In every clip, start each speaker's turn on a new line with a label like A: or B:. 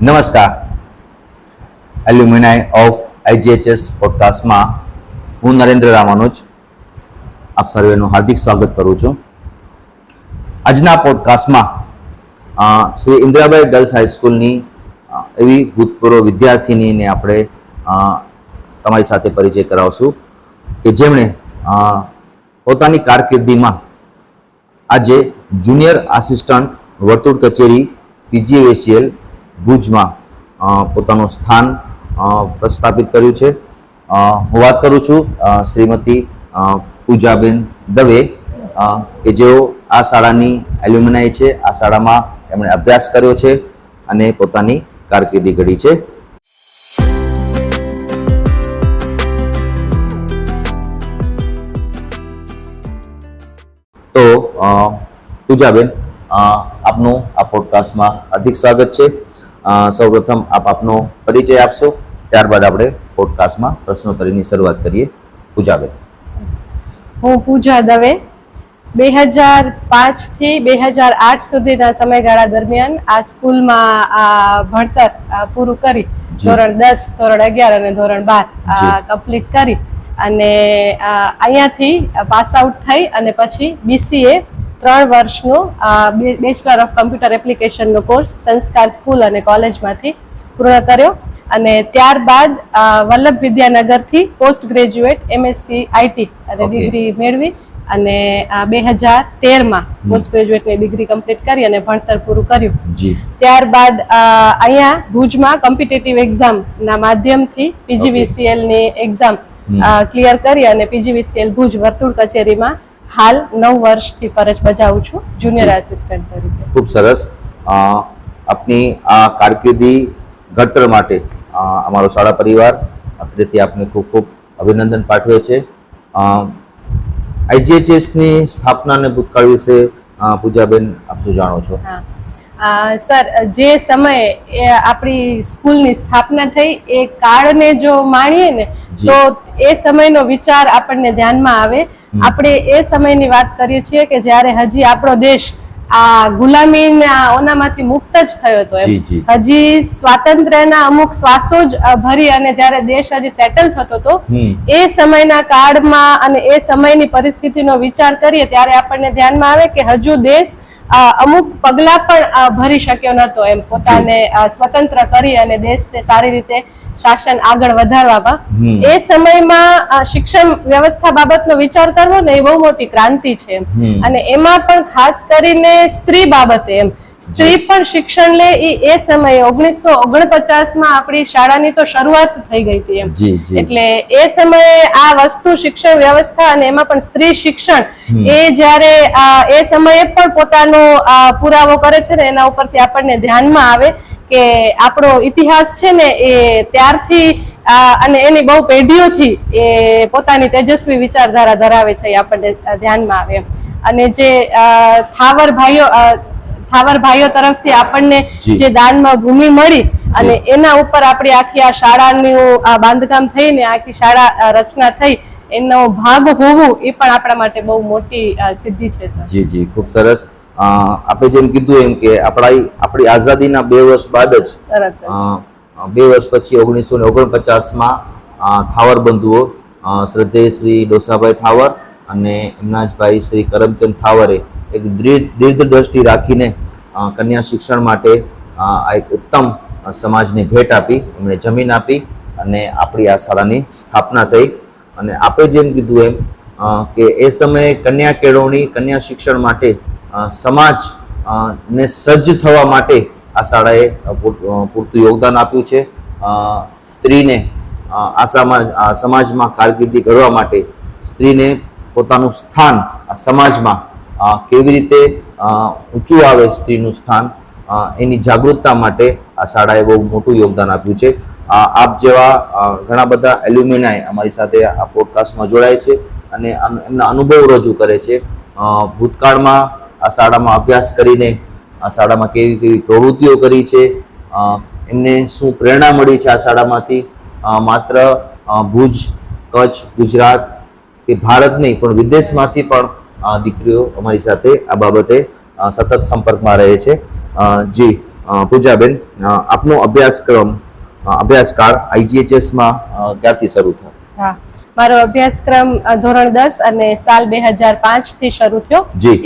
A: નમસ્કાર. Alumni of આઈજીએચએસ પોડકાસ્ટમાં હું નરેન્દ્ર રામાનુજ. આપ સર્વેનું હાર્દિક સ્વાગત કરું છું. આજના પોડકાસ્ટમાં શ્રી ઇન્દિરાબાઈ ગર્લ્સ હાઈસ્કૂલની એવી ભૂતપૂર્વ વિદ્યાર્થીનીને આપણે તમારી સાથે પરિચય કરાવશું કે જેમણે પોતાની કારકિર્દીમાં આજે જુનિયર આસિસ્ટન્ટ વર્તુળ કચેરી પીજીએસીએલ ભુજમાં પોતાનું સ્થાન પ્રસ્થાપિત કર્યું છે. હું વાત કરું છું શ્રીમતી પૂજાબેન દવે કે જેઓ આ શાળાની એલ્યુમિનાઈ છે. આ શાળામાં એમણે અભ્યાસ કર્યો છે અને પોતાની કારકિર્દી ઘડી છે. તો પૂજાબેન આપનું આ પોડકાસ્ટમાં હાર્દિક સ્વાગત છે. સૌપ્રથમ આપ આપનો પરિચય આપશો. ત્યારબાદ આપણે પોડકાસ્ટમાં પ્રશ્નોત્તરીની શરૂઆત કરીએ. પૂજાબેન
B: હું પૂજા દવે. બે હજાર પાંચથી બે હજાર આઠ સુધીના સમયગાળા દરમિયાન આ સ્કૂલમાં આ ભણતર પૂરું કરી. ધોરણ દસ ધોરણ અગિયાર અને ધોરણ બાર. કમ્પ્લીટ કરી. અને અહીંયાથી પાસ આઉટ થઈ અને પછી બીસીએ ત્રણ વર્ષનો બેચલર ઓફ કમ્પ્યુટર એપ્લિકેશનનો કોર્સ સંસ્કાર સ્કૂલ અને કોલેજમાંથી પૂર્ણ કર્યો. અને ત્યારબાદ વલ્લભ વિદ્યાનગરથી પોસ્ટ ગ્રેજ્યુએટ એમએસસી આઈટી અને ડિગ્રી મેળવી અને બે હજાર તેરમાં પોસ્ટ ગ્રેજ્યુએટની ડિગ્રી કમ્પ્લીટ કરી અને ભણતર પૂરું કર્યું. ત્યારબાદ અહીંયા ભુજમાં કોમ્પિટેટિવ એક્ઝામના માધ્યમથી પીજીવીસીએલની એક્ઝામ ક્લિયર કરી અને પીજીવીસીએલ ભુજ વર્તુળ કચેરીમાં હાલ નવ વર્ષથી ફરજ બજાવું છું જુનિયર. આસિસ્ટન્ટ તરીકે.
A: ખૂબ સરસ. આપની આ કારકિર્દી ઘડતર માટે અમારો શાળા પરિવાર અત્રેથી આપને ખૂબ ખૂબ અભિનંદન પાઠવે છે. આઈજીએચએસની સ્થાપના અને ભૂતકાળ વિશે પૂજાબેન આપ શું જાણો છો?
B: હા. સર જે સમયે આપણી સ્કૂલની સ્થાપના થઈ એ કાળને જો માણીએ ને તો એ સમયનો વિચાર આપણને ધ્યાનમાં આવે. આપણે એ સમયની વાત કરીએ છીએ કે જ્યારે હજી આપણો દેશ આ ગુલામીના ઓનામાંથી મુક્ત જ થયો હતો. હજી સ્વાતંત્ર્યના અમુક શ્વાસો જ ભરી અને જ્યારે દેશ હજી સેટલ થતો હતો એ સમયના કાળમાં અને એ સમયની પરિસ્થિતિનો વિચાર કરીએ ત્યારે આપણને ધ્યાનમાં આવે કે હજુ દેશ અમુક પગલા પણ ભરી શક્યો નતો એમ. પોતાને સ્વતંત્ર કરી અને દેશને સારી રીતે શાસન આગળ વધારવામાં. એ સમયમાં શિક્ષણ વ્યવસ્થા બાબતનો વિચાર કરવો ને એ બહુ મોટી ક્રાંતિ છે અને એમાં પણ ખાસ કરીને સ્ત્રી બાબતે એમ. સ્ત્રી પણ શિક્ષણ લે એ એ સમયે. ઓગણીસો ઓગણપચાસમાં આપણી શાળાની તો શરૂઆત થઈ ગઈ હતી એમ. એટલે એ સમયે આ વસ્તુ શિક્ષણ વ્યવસ્થા અને એમાં પણ સ્ત્રી શિક્ષણ એ જ્યારે એ સમયે પણ પોતાનો પુરાવો કરે છે ને એના ઉપરથી આપણને ધ્યાનમાં આવે કે આપણો ઇતિહાસ છે ને એ ત્યારથી અને એની બહુ પેઢીઓથી એ પોતાની તેજસ્વી વિચારધારા ધરાવે છે એ આપણને ધ્યાનમાં આવે અને જે થાવર ભાઈઓ અ, થાવર ભાઈઓ તરફથી આપણને
A: જે.
B: દાનમાં ભૂમિ મળી અને એના ઉપર આપણી આખી આ શાળાનું આ બાંધકામ થઈને આખી શાળા રચના થઈ એનો ભાગ હોવું એ પણ આપણા માટે બહુ મોટી સિદ્ધિ છે સર.
A: જી જી. ખૂબ સરસ. આપણે આપે જેમ કીધું એમ કે આપણા આપણી આઝાદીના બે વર્ષ બાદ જ બે વર્ષ પછી ઓગણીસો ને ઓગણપચાસમાં થાવર બંધુઓ શ્રદ્ધેય શ્રી ડોસાભાઈ થાવર અને એમના જ ભાઈ શ્રી કરમચંદ થાવરે એક દીર્ઘ દીર્ઘદ્રષ્ટિ રાખીને કન્યા શિક્ષણ માટે આ એક ઉત્તમ સમાજની ભેટ આપી, એમણે જમીન આપી અને આપણી આ શાળાની સ્થાપના થઈ. અને આપે જેમ કીધું એમ કે એ સમયે કન્યા કેળવણી, કન્યા શિક્ષણ માટે સમાજ ને સજ્જ થવા માટે આ શાળાએ પૂરતું યોગદાન આપ્યું છે. સ્ત્રીને આ સમાજ સમાજમાં કારકિર્દી ઘડવા માટે સ્ત્રીને પોતાનું સ્થાન આ સમાજમાં કેવી રીતે ઊંચું આવે સ્ત્રીનું સ્થાન એની જાગૃતતા માટે આ શાળાએ બહુ મોટું યોગદાન આપ્યું છે. આપ જેવા ઘણા બધા એલ્યુમિનાય અમારી સાથે આ પોડકાસ્ટમાં જોડાય છે અને એમના અનુભવ રજૂ કરે છે. ભૂતકાળમાં આ શાળામાં અભ્યાસ કરીને, આ શાળામાં કેવી કેવી પ્રવૃત્તિઓ કરી છે. એમને શું પ્રેરણા મળી છે આ શાળામાંથી? માત્ર ભુજ, કચ્છ, ગુજરાત કે ભારત નહીં પણ વિદેશમાંથી પણ દીકરીઓ અમારી સાથે આ બાબતે સતત સંપર્કમાં રહે છે. જી પૂજાબેન આપનો અભ્યાસક્રમ અભ્યાસકાળ આઈજીએચએસમાં ક્યારથી શરૂ થયો?
B: હા. મારો અભ્યાસક્રમ ધોરણ દસ અને સાલ બે હજાર પાંચથી શરૂ થયો.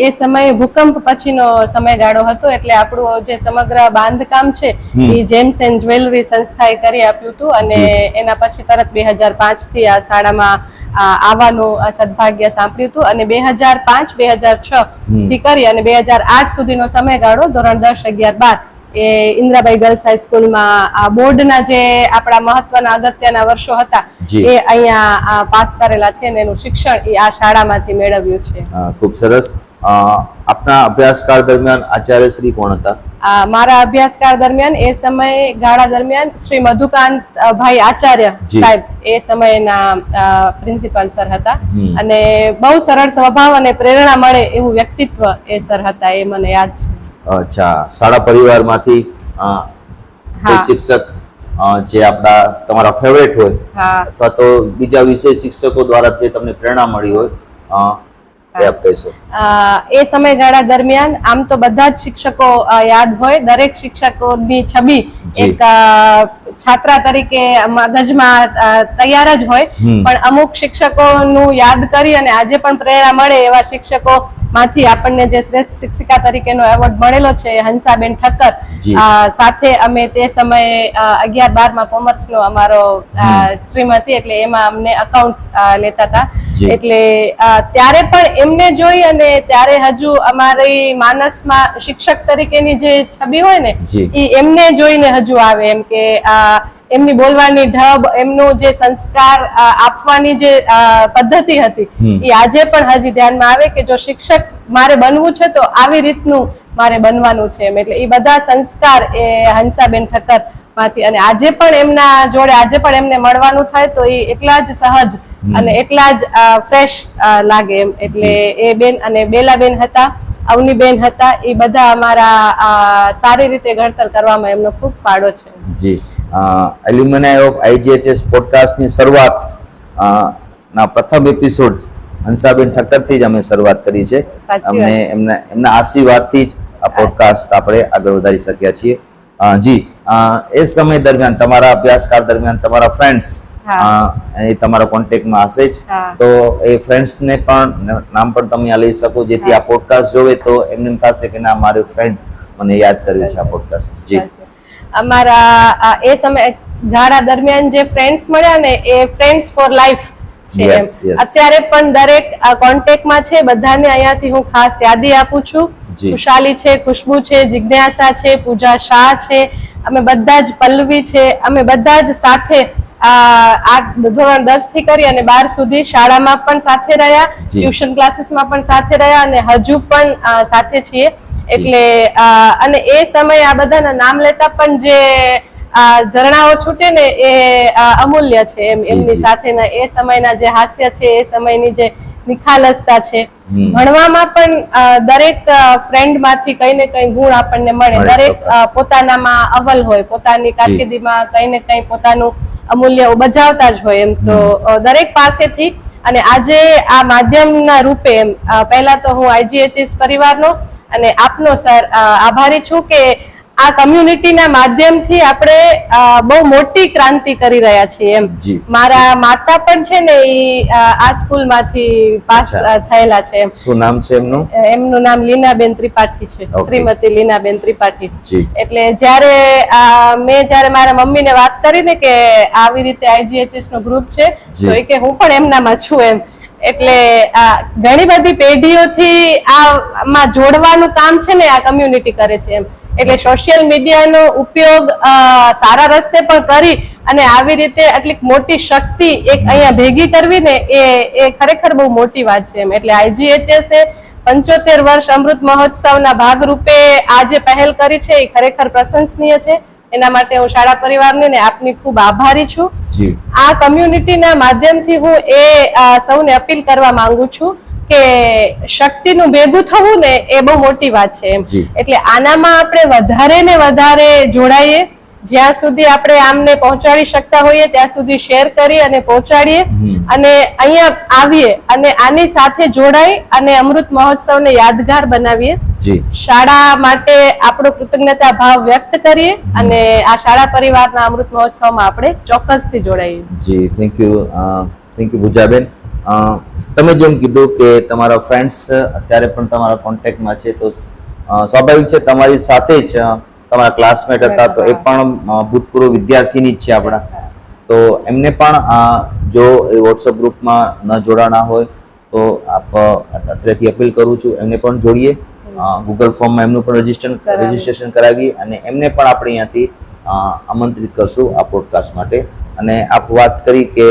B: એ સમયે ભૂકંપ પછીનો સમયગાળો હતો એટલે આપણું જે સમગ્ર બાંધકામ છે એ જેમ્સ એન્ડ જ્વેલરી સંસ્થાએ કરી આપ્યું હતું અને એના પછી તરત બે હજાર પાંચથી આ શાળામાં આવવાનું સદભાગ્ય સાંપડ્યું હતું. અને બે હજાર પાંચ બે હજાર છ થી કરી અને બે હજાર આઠ સુધીનો સમયગાળો ધોરણ દસ અગિયાર બાર એ ઇન્દ્રાબાઈ ગર્લ્સ હાઈસ્કૂલમાં આ બોર્ડના જે આપણા મહત્વના અગત્યના વર્ષો હતા એ અહીંયા આ પાસ કરેલા છે અને એનું શિક્ષણ એ આ શાળામાંથી મેળવ્યું છે.
A: ખૂબ સરસ. આપના અભ્યાસકાળ દરમિયાન આચાર્ય શ્રી કોણ હતા?
B: મારા અભ્યાસકાળ દરમિયાન એ સમય ગાળા દરમિયાન શ્રી મધુકાંત ભાઈ આચાર્ય સાહેબ એ સમયના પ્રિન્સિપાલ સર હતા. અને બહુ સરળ સ્વભાવ અને પ્રેરણા મળે એવું વ્યક્તિત્વ એ સર હતા એ મને યાદ છે.
A: અચ્છા શાળા પરિવારમાંથી કોઈ શિક્ષક જે આપણા તમારા ફેવરેટ હોય
B: હા.
A: અથવા તો બીજા વિષય શિક્ષકો દ્વારા જે તમને પ્રેરણા મળી હોય એ કહેશો
B: સમયગાળા દરમિયાન આમ તો બધા જ શિક્ષકો યાદ હોય. દરેક શિક્ષકોની છબી એક છાત્રા તરીકે મગજમાં તૈયાર જ હોય. પણ અમુક શિક્ષકોનું યાદ કરી અને આજે પણ પ્રેરણા મળે એવા શિક્ષકો માંથી આપણને જે શ્રેષ્ઠ શિક્ષિકા તરીકેનો એવોર્ડ મળેલો છે હંસાબેન ઠક્કર. સાથે અમે તે સમયે અગિયાર બારમાં કોમર્સનો અમારો સ્ટ્રીમ હતી એટલે એમાં અમને અકાઉન્ટ્સ લેતા હતા. એટલે ત્યારે પણ એમને જોઈ અને ત્યારે હજુ અમારી માનસમાં શિક્ષક તરીકેની જે છબી હોય ને એ એમને જોઈને હજુ આવે એમ કે આ એમની બોલવાની ઢબ એમનું જે સંસ્કાર આપવાની જે પદ્ધતિ હતી એ આજે પણ હજી ધ્યાનમાં આવે કે જો શિક્ષક મારે બનવું છે તો આવી રીતનું મારે બનવાનું છે એમ. એટલે એ બધા સંસ્કાર એ હંસાબેન ઠક્કરમાંથી અને આજે પણ એમના જોડે આજે પણ એમને મળવાનું થાય તો એ એટલા જ સહજ અને એટલા જ ફ્રેશ લાગે એમ. એટલે એ બેન અને બેલાબેન હતા અવનીબેન હતા એ બધા અમારા સારી રીતે ઘડતર કરવામાં એમનો ખૂબ ફાળો છે.
A: જી. એલ્યુમિનાય ઓફ આઈજીએચએસ પોડકાસ્ટની શરૂઆત ના પ્રથમ એપિસોડ હંસાબેન ઠક્કરથી જ અમે શરૂઆત કરી છે. અમને એમના એમના આશીર્વાદથી જ આ પોડકાસ્ટ આપણે આગળ વધારી શક્યા છીએ. જી એ સમય દરમિયાન તમારા અભ્યાસકાળ દરમિયાન તમારા ફ્રેન્ડ્સ. એ તમારા કોન્ટેક્ટમાં હશે જ. તો એ ફ્રેન્ડ્સને પણ નામ પણ તમે આ લઈ શકો. જેથી આ પોડકાસ્ટ જોવે તો એમને એમ થશે કે ના મારો ફ્રેન્ડ મને યાદ કર્યું છે આ પોડકાસ્ટ જી.
B: અમારા એ સમય ગાળા દરમિયાન જે ફ્રેન્ડ્સ મળ્યા ને એ ફ્રેન્ડ્સ ફોર લાઈફ. અત્યારે પણ દરેક કોન્ટેક્ટમાં છે બધાને અહીંયાથી હું ખાસ યાદી આપું છું. ખુશાલી છે ખુશ્બુ છે જિજ્ઞાસા છે પૂજા શાહ છે અમે બધા જ પલ્લવી છે અમે બધા જ સાથે આ ધોરણ દસથી કરી અને બાર સુધી શાળામાં પણ સાથે રહ્યા ટ્યુશન ક્લાસીસમાં પણ સાથે રહ્યા અને હજુ પણ સાથે છીએ. એટલે અને એ સમયે આ બધાના નામ લેતા પણ જે ઝરણાઓ છૂટે ને એ અમૂલ્ય છે એમ એમની. સાથેના એ સમયના જે હાસ્ય છે એ સમયની જે નિખાલસતા છે. ભણવામાં પણ દરેક ફ્રેન્ડમાંથી કઈ ને કઈ ગુણ આપણને મળે. દરેક પોતાનામાં અવલ હોય પોતાની કારકિર્દીમાં કઈ ને કઈ પોતાનું અમૂલ્ય બજાવતા જ હોય એમ તો દરેક પાસેથી અને આજે આ માધ્યમના રૂપે એમ પહેલા તો હું આઈજીએચએસ પરિવારનો અને આપનો સર આભારી છું કે આ કમ્યુનિટીના માધ્યમથી આપણે બહુ મોટી ક્રાંતિ કરી રહ્યા છીએ એમ. મારા માતા પણ છે ને એ આ સ્કૂલમાંથી પાસ થયેલા છે
A: શું નામ છે એમનું?
B: એમનું નામ લીનાબેન ત્રિપાઠી છે. શ્રીમતી લીનાબેન ત્રિપાઠી. એટલે જ્યારે મેં જ્યારે મારા મમ્મીને વાત કરી ને કે આવી રીતે આઈજીએચએસનું ગ્રુપ છે તો એ કે હું પણ એમનામાં છું એમ. એટલે આ ઘણી બધી પેઢીઓથી આમાં જોડવાનું કામ છે ને આ કમ્યુનિટી કરે છે એમ. એટલે સોશિયલ મીડિયાનો ઉપયોગ સારા રસ્તે પણ કરી અને આવી રીતે આટલી મોટી શક્તિ એક અહીંયા ભેગી કરવી ને એ એ ખરેખર બહુ મોટી વાત છે એમ. એટલે આઈજીએચએસ એ પંચોતેર વર્ષ અમૃત મહોત્સવના ભાગરૂપે આ જે પહેલ કરી છે. એ ખરેખર પ્રશંસનીય છે. એના માટે હું શાળા પરિવારની ને આપની ખૂબ આભારી છું. આ કમ્યુનિટીના માધ્યમથી હું એ સૌને અપીલ કરવા માંગુ છું. કે શક્તિનું ભેગું થવું ને એ બહુ મોટી વાત છે એટલે આનામાં આપણે વધારે ને વધારે જોડાઈએ. જ્યાં સુધી આપણે આમને પહોંચાડી શકતા હોઈએ ત્યાં સુધી શેર કરી અને પહોંચાડીએ. અને અહીંયા આવીએ અને આની સાથે જોડાઈ અને અમૃત મહોત્સવને યાદગાર બનાવીએ. શાળા માટે આપણો કૃતજ્ઞતા ભાવ વ્યક્ત કરીએ અને આ શાળા પરિવારના અમૃત મહોત્સવમાં આપણે ચોક્કસથી જોડાઈએ.
A: જી થેન્ક યુ થેન્ક યુ પૂજાબેન તમે જેમ કીધું કે તમારા ફ્રેન્ડ્સ અત્યારે પણ તમારા કોન્ટેક્ટમાં છે તો સ્વાભાવિક છે તમારી સાથે જ તમારા ક્લાસમેટ હતા તો એ પણ ભૂતપૂર્વ વિદ્યાર્થીની જ છે આપણા. તો એમને પણ જો એ વોટ્સઅપ ગ્રુપમાં ન જોડાણા હોય તો આપ અ, અત્યારેથી અપીલ કરું છું એમને પણ જોડીએ. ગૂગલ ફોર્મમાં એમનું પણ રજીસ્ટ્રેશન
B: કરાવીએ.
A: રજીસ્ટ્રેશન કરાવીએ અને એમને પણ આપણે અહીંયાથી આમંત્રિત કરશું આ પોડકાસ્ટ માટે. અને આપ વાત કરી કે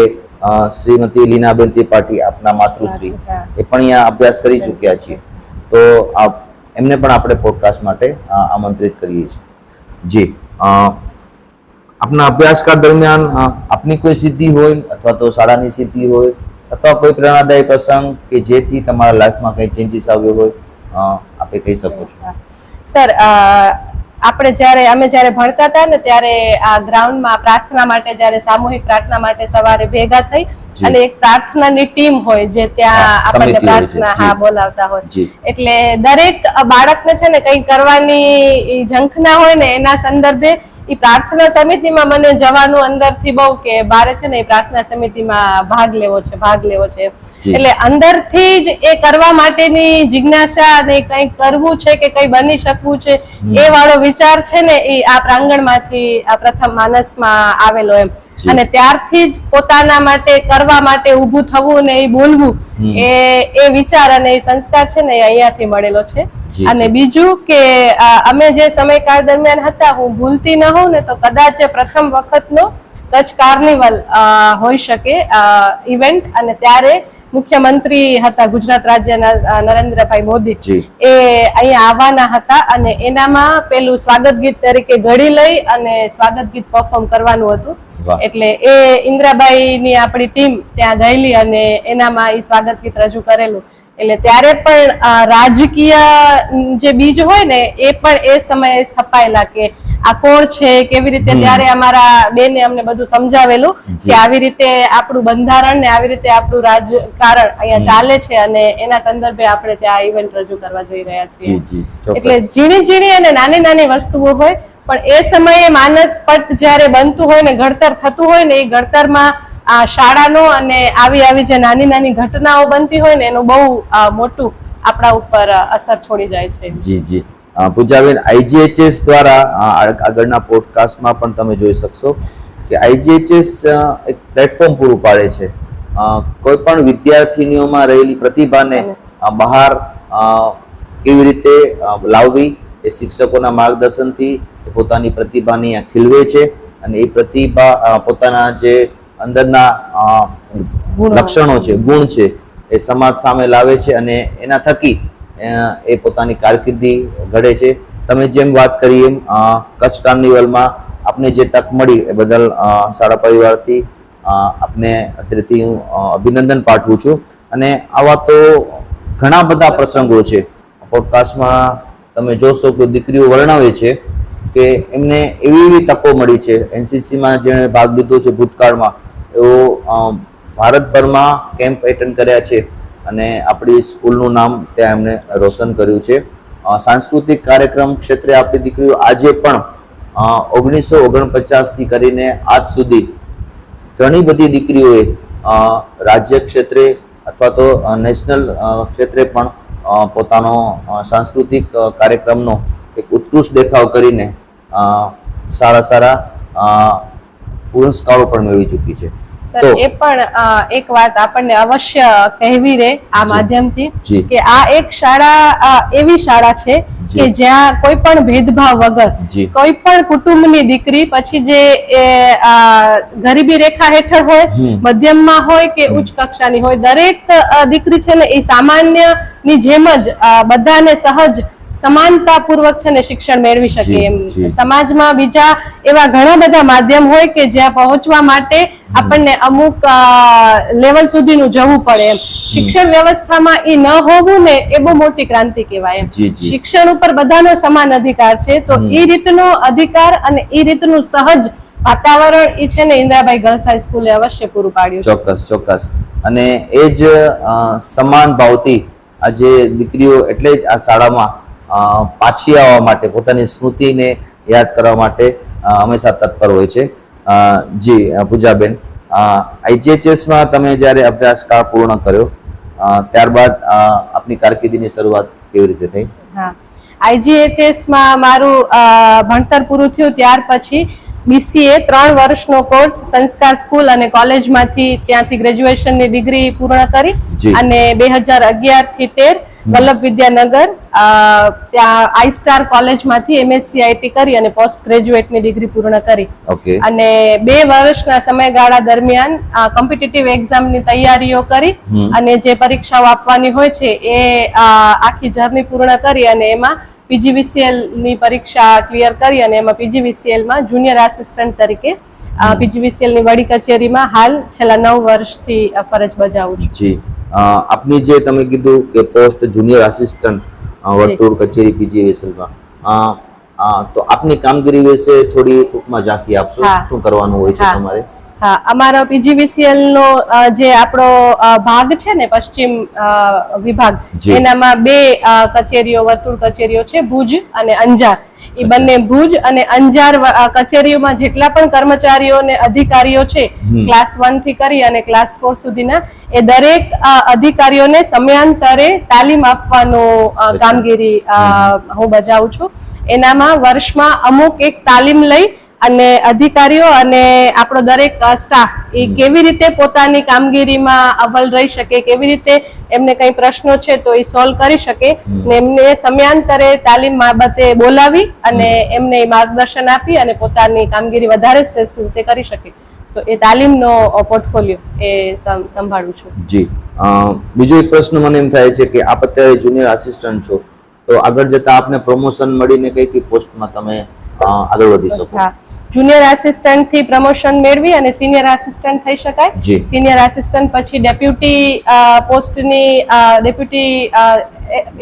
A: શ્રીમતી લીનાબેન ત્રિપાઠી આપના માતૃશ્રી. એ પણ અહીંયા અભ્યાસ કરી ચૂક્યા છીએ. તો એમને પણ આપણે પોડકાસ્ટ માટે આમંત્રિત કરીએ છીએ. જી આપના અભ્યાસકાળ દરમિયાન આપની કોઈ સિદ્ધિ હોય અથવા તો શાળાની સિદ્ધિ હોય અથવા કોઈ પ્રેરણાદાયી પ્રસંગ કે જેથી તમારા લાઈફમાં કંઈ ચેન્જીસ આવ્યો હોય આપે કહી શકો છો.
B: સર આપણે જ્યારે અમે જ્યારે ભણતા હતા ને ત્યારે આ ગ્રાઉન્ડમાં પ્રાર્થના માટે જ્યારે સામૂહિક પ્રાર્થના માટે સવારે ભેગા થઈ અને એક પ્રાર્થનાની ટીમ હોય જે ત્યાં આપણને પ્રાર્થના હા બોલાવતા હોય. એટલે દરેક બાળકને છે ને કંઈ કરવાની ઝંખના હોય ને એના સંદર્ભે ઈ પ્રાર્થના સમિતિમાં મને જવાનું અંદરથી બહુ કે બારે છે ને એ પ્રાર્થના સમિતિમાં ભાગ લેવો છે ભાગ લેવો છે. એટલે અંદરથી જ એ કરવા માટેની જિજ્ઞાસા અને કંઈક કરવું છે કે કંઈ બની શકવું છે એ વાળો વિચાર છે ને એ આ પ્રાંગણમાંથી આ પ્રથમ માનસમાં આવેલો એમ. અને ત્યારથી જ પોતાના માટે કરવા માટે ઊભું થવું ને એ બોલવું એ એ વિચાર અને એ સંસ્કાર છે ને એ અહીંયાથી મળેલો છે. અને બીજું કે અમે જે સમયકાળ દરમિયાન હતા હું ભૂલતી ન હોઉં ને તો કદાચ એ પ્રથમ વખતનો કચ્છ કાર્નિવલ હોઈ શકે ઇવેન્ટ. અને ત્યારે મુખ્યમંત્રી હતા ગુજરાત રાજ્યના નરેન્દ્રભાઈ મોદી. એ અહીંયા આવવાના હતા અને એનામાં પેલું સ્વાગત ગીત તરીકે ઘડી લઈ અને સ્વાગત ગીત પરફોર્મ કરવાનું હતું. એટલે એ ઇન્દ્રાબાઈ ની આપણી ટીમ ત્યાં ગયેલી અને એનામાં એ સ્વાગત ગીત રજૂ કરેલું. એટલે ત્યારે પણ રાજકીય જે બીજ હોય ને એ પણ એ સમયે સ્થપાયેલા કે આ કોણ છે કેવી રીતે ત્યારે અમારા બેને અમને બધું સમજાવેલું કે આવી રીતે આપણું બંધારણ ને આવી રીતે આપણું રાજકારણ અહીંયા ચાલે છે અને એના સંદર્ભે આપણે ત્યાં ઇવેન્ટ રજૂ કરવા જઈ રહ્યા છીએ. એટલે ઝીણી ઝીણી અને નાની નાની વસ્તુઓ હોય પણ એ સમયે માનસ પટ જ્યારે બનતું હોય ને ઘડતર થતું હોય ને એ ઘડતરમાં આ શાળાનો અને આવી આવી જે નાની નાની ઘટનાઓ બનતી હોય ને એનું બહુ મોટું આપણા ઉપર અસર છોડી જાય છે.
A: જી જી. પૂજાબેન આઈજીએચએસ દ્વારા આગળના પોડકાસ્ટમાં પણ તમે જોઈ શકશો કે આઈજીએચએસ એક પ્લેટફોર્મ પૂરું પાડે છે. કોઈ પણ વિદ્યાર્થીનીઓમાં રહેલી પ્રતિભાને બહાર કેવી રીતે લાવવી એ શિક્ષકોના માર્ગદર્શનથી પોતાની પ્રતિભાની ખીલવે છે અને એ પ્રતિભા પોતાના જે અંદરના લક્ષણો છે ગુણ છે એ સમાજ સામે લાવે છે અને એના થકી એ પોતાની કારકિર્દી ઘડે છે. તમે જેમ વાત કરી એમ કચ્છ કાર્નિવલમાં આપને જે તક મળી એ બદલ સારા પરિવારથી આપને અત્યારેથી હું અભિનંદન પાઠવું છું. અને આવા તો ઘણા બધા પ્રસંગો છે. પોડકાસ્ટમાં તમે જોશો કે દીકરીઓ વર્ણવે છે કે એમને એવી એવી તકો મળી છે. એનસીસીમાં જેણે ભાગ લીધો છે ભૂતકાળમાં. એવો ભારતભરમાં કેમ્પ એટેન્ડ કર્યા છે અને આપણી સ્કૂલનું નામ ત્યાં એમણે રોશન કર્યું છે. સાંસ્કૃતિક કાર્યક્રમ ક્ષેત્રે આપણી દીકરીઓ આજે પણ ઓગણીસો ઓગણપચાસથી કરીને આજ સુધી ઘણી બધી દીકરીઓએ રાજ્ય ક્ષેત્રે અથવા તો નેશનલ ક્ષેત્રે પણ પોતાનો સાંસ્કૃતિક કાર્યક્રમનો એક ઉત્કૃષ્ટ દેખાવ કરીને સારા સારા પુરસ્કારો પણ મેળવી ચૂકી છે.
B: સર એ પણ એક વાત આપણને અવશ્ય કહેવી રે આ માધ્યમથી કે આ એક શાળા એવી શાળા છે કે જ્યાં કોઈ પણ ભેદભાવ વગર કોઈ પણ કુટુંબની દીકરી પછી જે ગરીબી રેખા હેઠળ હોય મધ્યમમાં હોય કે ઉચ્ચ કક્ષાની હોય દરેક દીકરી છે ને એ સામાન્યની જેમ જ બધાને સહજ સમાનતા પૂર્વક છે ને શિક્ષણ મેળવી શકે એમ. સમાજમાં બીજા એવા ઘણા બધા માધ્યમ હોય કે જ્યાં પહોંચવા માટે આપણને અમુક લેવલ સુધીનું જવું પડે એમ. શિક્ષણ વ્યવસ્થામાં એ ન હોવું ને એ બહુ મોટી ક્રાંતિ કહેવાય એમ. શિક્ષણ ઉપર બધાનો સમાન અધિકાર છે તો એ રીતનો અધિકાર અને એ રીતનું સહજ વાતાવરણ એ છે ને ઇન્દિરાભાઈ ગર્લ્સ હાઈસ્કૂલે અવશ્ય પૂરું પાડ્યું
A: ચોક્કસ ચોક્કસ. અને એ જ સમાન ભાવથી આજે દીકરીઓ એટલે જ આ શાળામાં પાછી આવવા માટે પોતાની સ્મૃતિને યાદ કરવા માટે હંમેશા તત્પર હોય છે. જી પૂજાબેન આઈજીએચએસમાં તમે જ્યારે અભ્યાસકાળ પૂર્ણ કર્યો ત્યારબાદ આપની કારકિર્દીની શરૂઆત કેવી રીતે થઈ?
B: હા. આઈજીએચએસમાં મારું ભણતર પૂરું થયું ત્યાર પછી બીસીએ ત્રણ વર્ષનો કોર્સ સંસ્કાર સ્કૂલ અને કોલેજમાંથી ત્યાંથી ગ્રેજ્યુએશનની ડિગ્રી પૂર્ણ કરી અને બે હજાર અગિયારથી તેર વલ્લભ વિદ્યાનગર ત્યાં આઈ સ્ટાર કોલેજમાંથી એમએસસી આઈટી કરી અને પોસ્ટ ગ્રેજ્યુએટની ડિગ્રી પૂર્ણ કરી. અને બે વર્ષના સમયગાળા દરમિયાન કોમ્પિટિટિવ એક્ઝામની તૈયારીઓ કરી અને જે પરીક્ષાઓ આપવાની હોય છે એ આખી જર્ની પૂર્ણ કરી અને એમાં પીજીવીસીએલની પરીક્ષા ક્લિયર કરી અને એમાં પીજીવીસીએલમાં જુનિયર આસિસ્ટન્ટ તરીકે પીજીવીસીએલની વડી કચેરીમાં હાલ છેલ્લા નવ વર્ષથી ફરજ બજાવું છું.
A: જી. આપની જે તમે કીધું કે પોસ્ટ જુનિયર આસિસ્ટન્ટ વર્તુળ કચેરી પીજીવીસીએલમાં તો આપની કામગીરી વિશે થોડી ટૂંકમાં ઝાંખી આપશો? શું કરવાનું હોય છે તમારે?
B: હા અમારો પીજીવીસીએલ નો જે આપણો ભાગ છે ને પશ્ચિમ વિભાગ એનામાં બે કચેરીઓ વર્તુળ કચેરીઓ છે ભુજ અને અંજાર. એ બંને ભુજ અને અંજાર કચેરીઓમાં જેટલા પણ કર્મચારીઓ અને અધિકારીઓ છે ક્લાસ વનથી કરી અને ક્લાસ ફોર સુધીના એ દરેક અધિકારીઓને સમયાંતરે તાલીમ આપવાનો કામગીરી હું બજાવું છું. એનામાં વર્ષમાં અમુક એક તાલીમ લઈ અને અધિકારીઓ અને આપણો દરેક સ્ટાફ એ કેવી રીતે પોતાની કામગીરીમાં અવલ રહી શકે કેવી રીતે એમને કઈ પ્રશ્નો છે તો એ સોલ્વ કરી શકે ને એમને સમયાંતરે તાલીમ બાબતે બોલાવી અને એમને માર્ગદર્શન આપી અને પોતાની કામગીરી વધારે શ્રેષ્ઠ રીતે કરી શકે. તો એ તાલીમનો પોર્ટફોલિયો એ સંભાળું છું.
A: જી. બીજો એક પ્રશ્ન મને એમ થાય છે કે આપ અત્યારે જુનિયર આસિસ્ટન્ટ છો તો આગળ જતા આપને પ્રમોશન મળીને કઈ કઈ પોસ્ટમાં તમે આગળ વધી શકો?
B: જુનિયર આસિસ્ટન્ટથી પ્રમોશન મેળવી અને સિનિયર આસિસ્ટન્ટ થઈ શકાય. સિનિયર આસિસ્ટન્ટ પછી ડેપ્યુટી પોસ્ટની ડેપ્યુટી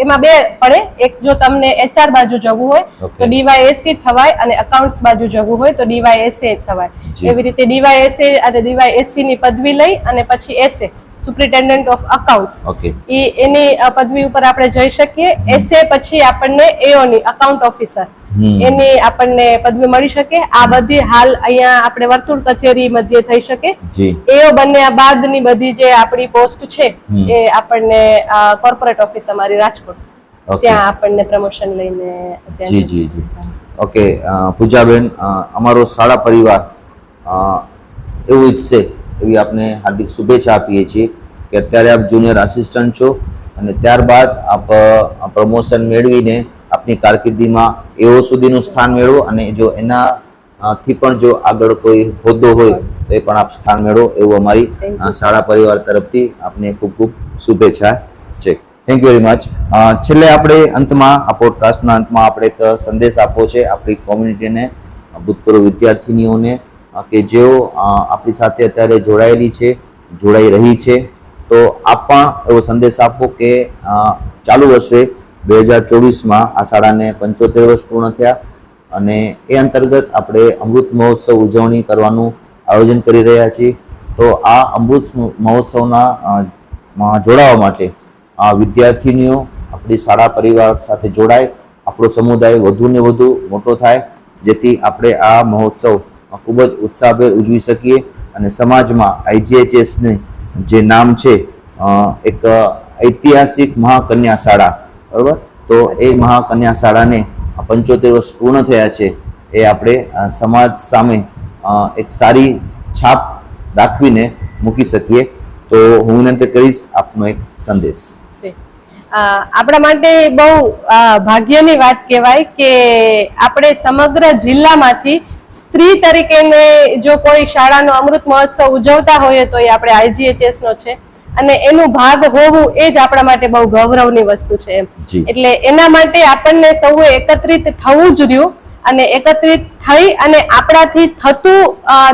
B: એમાં બે પડે. એક જો તમને એચઆર બાજુ જવું હોય. તો ડીવાયએસસી થવાય અને અકાઉન્ટ્સ બાજુ જવું હોય તો ડીવાયએસએ થવાય.
A: જી.
B: એવી રીતે ડીવાયએસએ અને ડીવાયએસસી ની પદવી લઈ અને પછી SA superintendent of accounts
A: okay
B: એ એની પદવી ઉપર આપણે જઈ શકીએ. એસએ પછી આપણને એઓની અકાઉન્ટ ઓફિસર એની આપણને પદવી મળી શકે. આ બધી હાલ અહીંયા આપણે વર્તુળ કચેરી મધ્યે થઈ શકે. એઓ બન્યા બાદની બધી જે આપણી પોસ્ટ છે એ આપણને કોર્પોરેટ ઓફિસ અમારી રાજકોટ. ત્યાં આપણને પ્રમોશન લઈને
A: જી જી જી. ઓકે પૂજાબેન અમારો શાળા પરિવાર એવું ઈચ્છશે એવી આપને હાર્દિક શુભેચ્છા આપીએ છીએ કે અત્યારે આપ જુનિયર આસિસ્ટન્ટ છો અને ત્યારબાદ આપ પ્રમોશન મેળવીને આપની કારકિર્દીમાં એવો સુધીનું સ્થાન મેળવો અને જો એના થી પણ જો આગળ કોઈ હોદ્દો હોય તો એ પણ આપ સ્થાન મેળવો એવું અમારી શાળા પરિવાર તરફથી આપને ખૂબ ખૂબ શુભેચ્છા છે. થેન્ક યુ વેરી મચ છેલ્લે આપણે અંતમાં આ પોડકાસ્ટના અંતમાં આપણે એક સંદેશ આપવો છે. આપણી કોમ્યુનિટીને ભૂતપૂર્વ વિદ્યાર્થિનીઓને કે જેઓ આપણી સાથે અત્યારે જોડાયેલી છે, જોડાઈ રહી છે. તો આપ પણ એવો સંદેશ આપો કે ચાલુ વર્ષે બે હજાર ચોવીસમાં આ શાળાને પંચોતેર વર્ષ પૂર્ણ થયા અને એ અંતર્ગત આપણે અમૃત મહોત્સવ ઉજવણી કરવાનું આયોજન કરી રહ્યા છીએ. તો આ અમૃત મહોત્સવના જોડાવા માટે વિદ્યાર્થીનીઓ, આપણી શાળા પરિવાર સાથે જોડાય. આપણો સમુદાય વધુ ને વધુ મોટો થાય, જેથી આપણે આ મહોત્સવ ખૂબ જ ઉત્સાહભેર ઉજવી શકીએ અને સમાજમાં આઈજીએચએસને જે નામ છે એક ઐતિહાસિક મહાકન્યા શાળા, બરાબર? તો એ મહાકન્યા શાળાને પંચોતેર વર્ષ પૂર્ણ થયા છે. એ આપણે સમાજ સામે એક સારી છાપ રાખવીને મૂકી શકીએ. તો હું વિનંતી કરીશ આપનો એક સંદેશ.
B: આપણા માટે બહુ ભાગ્યની વાત કહેવાય કે આપણે સમગ્ર જિલ્લામાંથી સ્ત્રી તરીકેને જો કોઈ શાળાનો અમૃત મહોત્સવ ઉજવતા હોઈએ તો એ આપણે આઈજીએચએસ નો છે. અને એનું ભાગ હોવું એ જ આપણા માટે બહુ ગૌરવની વસ્તુ છે એટલે એના માટે આપણને સૌએ એકત્રિત થવું જ રહ્યું અને એકત્રિત થઈ અને આપણાથી થતું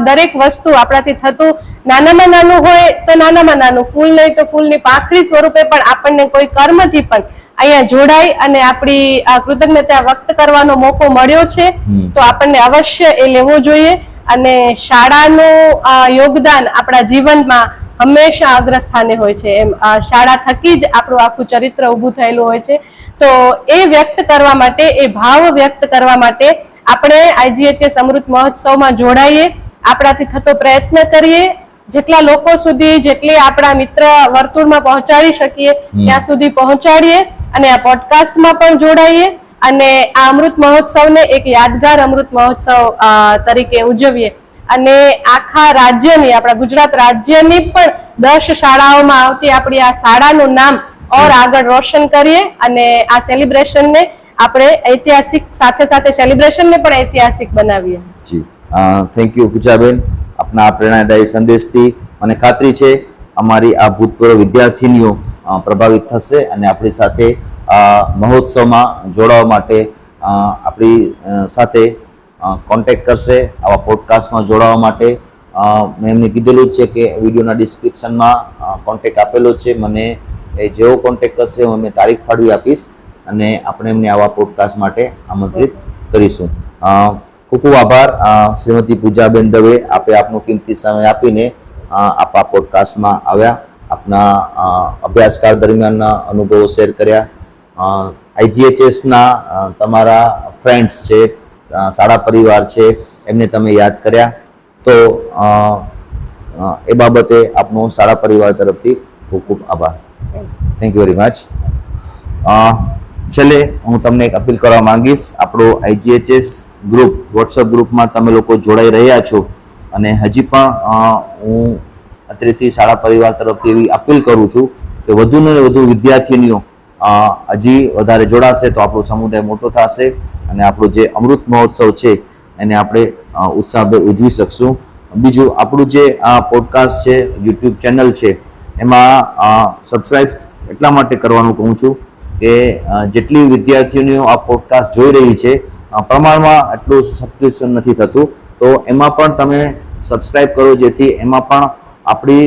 B: દરેક વસ્તુ આપણાથી થતું નાનામાં નાનું હોય તો નાનામાં નાનું ફૂલ નહીં તો ફૂલની પાંખડી સ્વરૂપે પણ આપણને કોઈ કર્મથી પણ અહીંયા જોડાઈ અને આપણી આ કૃતજ્ઞતા વ્યક્ત કરવાનો મોકો મળ્યો છે તો આપણને અવશ્ય એ લેવો જોઈએ અને શાળાનું યોગદાન આપણા જીવનમાં હંમેશા અગ્રસ્થાને હોય છે. એમ શાળા થકી જ આપણું આખું ચરિત્ર ઊભું થયેલું હોય છે. તો એ વ્યક્ત કરવા માટે એ ભાવ વ્યક્ત કરવા માટે આપણે આઈજીએચએસ અમૃત મહોત્સવમાં જોડાઈએ આપણાથી થતો પ્રયત્ન કરીએ જેટલા લોકો સુધી જેટલી આપણા મિત્ર વર્તુળમાં પહોંચાડી શકીએ ત્યાં સુધી પહોંચાડીએ અને આ પોડકાસ્ટમાં પણ જોડાઈએ અને આ અમૃત મહોત્સવને એક યાદગાર અમૃત મહોત્સવ તરીકે ઉજવીએ. અને આખા રાજ્યની આપણા ગુજરાત રાજ્યની પણ દસ શાળાઓમાં આવતી આપણી આ શાળાનું નામ ઓર આગળ રોશન કરીએ અને આ સેલિબ્રેશનને આપણે ઐતિહાસિક સાથે સાથે સેલિબ્રેશનને પણ ઐતિહાસિક બનાવીએ.
A: જી. Thank you Poojaben. આપના આ પ્રેરણાદાયી સંદેશથી મને ખાતરી છે, અમારી આ ભૂતપૂર્વ વિદ્યાર્થીનીઓ પ્રભાવિત થશે અને આપણી સાથે આ મહોત્સવમાં જોડાવા માટે આપણી સાથે કોન્ટેક્ટ કરશે. આવા પોડકાસ્ટમાં જોડાવા માટે મેં એમને કીધેલું જ છે કે વિડીયોના ડિસ્ક્રિપ્શનમાં કોન્ટેક્ટ આપેલો છે. મને એ જેવો કોન્ટેક્ટ કરશે હું એમને તારીખ ફાળવી આપીશ અને આપણે એમને આવા પોડકાસ્ટ માટે આમંત્રિત કરીશું. ખૂબ ખૂબ આભાર. શ્રીમતી પૂજાબેન દવે આપે આપનો કિંમતી સમય આપીને આપા પોડકાસ્ટમાં આવ્યા. આપના અભ્યાસકાળ દરમિયાનના અનુભવો શેર કર્યા. આઈજીએચએસના તમારા ફ્રેન્ડ્સ છે સારા પરિવાર છે એમને તમે યાદ કર્યા. તો એ બાબતે આપનો સારા પરિવાર તરફથી ખૂબ ખૂબ આભાર. થેન્ક યુ વેરી મચ છેલ્લે હું તમને એક અપીલ કરવા માંગીશ. આપણો આઈજીએચએસ ગ્રુપ વોટ્સઅપ ગ્રુપમાં તમે લોકો જોડાઈ રહ્યા છો અને હજી પણ હું અત્રેથી શાળા પરિવાર તરફથી એવી અપીલ કરું છું કે વધુને વધુ વિદ્યાર્થીનીઓ હજી વધારે જોડાશે તો આપણો સમુદાય મોટો થશે અને આપણો જે અમૃત મહોત્સવ છે એને આપણે ઉત્સાહભેર ઉજવી શકશું. બીજું, આપણું જે આ પોડકાસ્ટ છે, યુટ્યુબ ચેનલ છે, એમાં સબસ્ક્રાઈબ એટલા માટે કરવાનું કહું છું કે જેટલી વિદ્યાર્થીઓની આ પોડકાસ્ટ જોઈ રહી છે પ્રમાણમાં એટલું સબસ્ક્રિપ્શન નથી થતું. તો એમાં પણ તમે સબસ્ક્રાઇબ કરો, જેથી એમાં પણ આપણી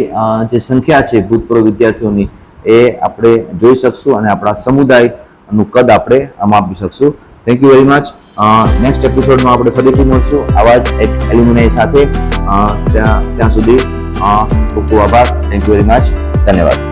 A: જે સંખ્યા છે ભૂતપૂર્વ વિદ્યાર્થીઓની, એ આપણે જોઈ શકશું અને આપણા સમુદાયનું કદ આપણે આમાં આપી શકશું. Thank you very much next એપિસોડમાં આપણે ફરીથી મળશું. આવા જ એક એલ્યુમિનાઈ સાથે. ત્યાં ત્યાં સુધી ખૂબ ખૂબ આભાર. થેન્ક યુ વેરી મચ ધન્યવાદ.